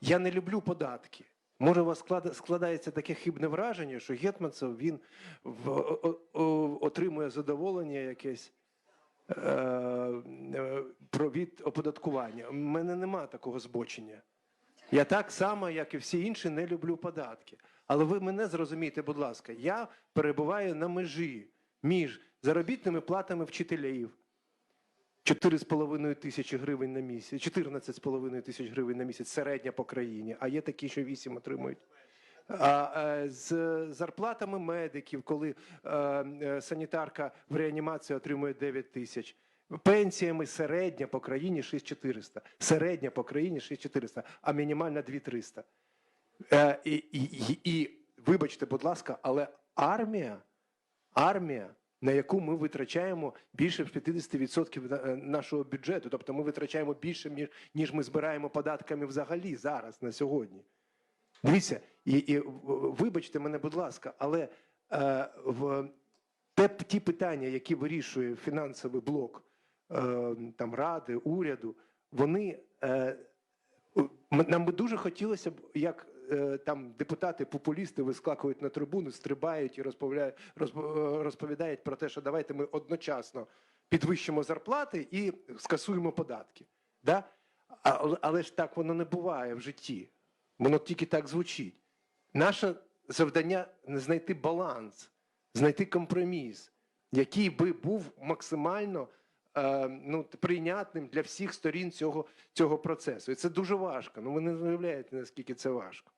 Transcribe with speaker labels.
Speaker 1: Я не люблю податки. Може, у вас складається таке хибне враження, що Гетманцев він в, о- о- отримує задоволення якесь е, про від оподаткування. У мене нема такого збочення. Я так само, як і всі інші, не люблю податки. Але ви мене зрозумійте, будь ласка, я перебуваю на межі між заробітними платами вчителів. 4,5 тисячі гривень на місяць, 14,5 тисяч гривень на місяць середня по країні, а є такі, що 8 отримують. А, е, з зарплатами медиків, коли е, е, санітарка в реанімації отримує 9 тисяч. Пенсіями середня по країні 6400. Середня по країні 6400, а мінімальна 2300. Е, і, і, і, і вибачте, будь ласка, але армія, армія, на яку ми витрачаємо більше 50% на- е, нашого бюджету, тобто ми витрачаємо більше, ніж ми збираємо податками взагалі зараз, на сьогодні. Дивіться, і, і вибачте мене, будь ласка, але е, в те, ті питання, які вирішує фінансовий блок е, там, ради, уряду, вони е, Нам би дуже хотілося б, як е, там депутати-популісти вискакують на трибуну, стрибають і е, розповідають про те, що давайте ми одночасно підвищимо зарплати і скасуємо податки. Да? Але ж так воно не буває в житті. Воно тільки так звучить. Наше завдання знайти баланс, знайти компроміс, який би був максимально е, ну, прийнятним для всіх сторін цього, цього процесу. І це дуже важко. Ну ви не уявляєте, наскільки це важко.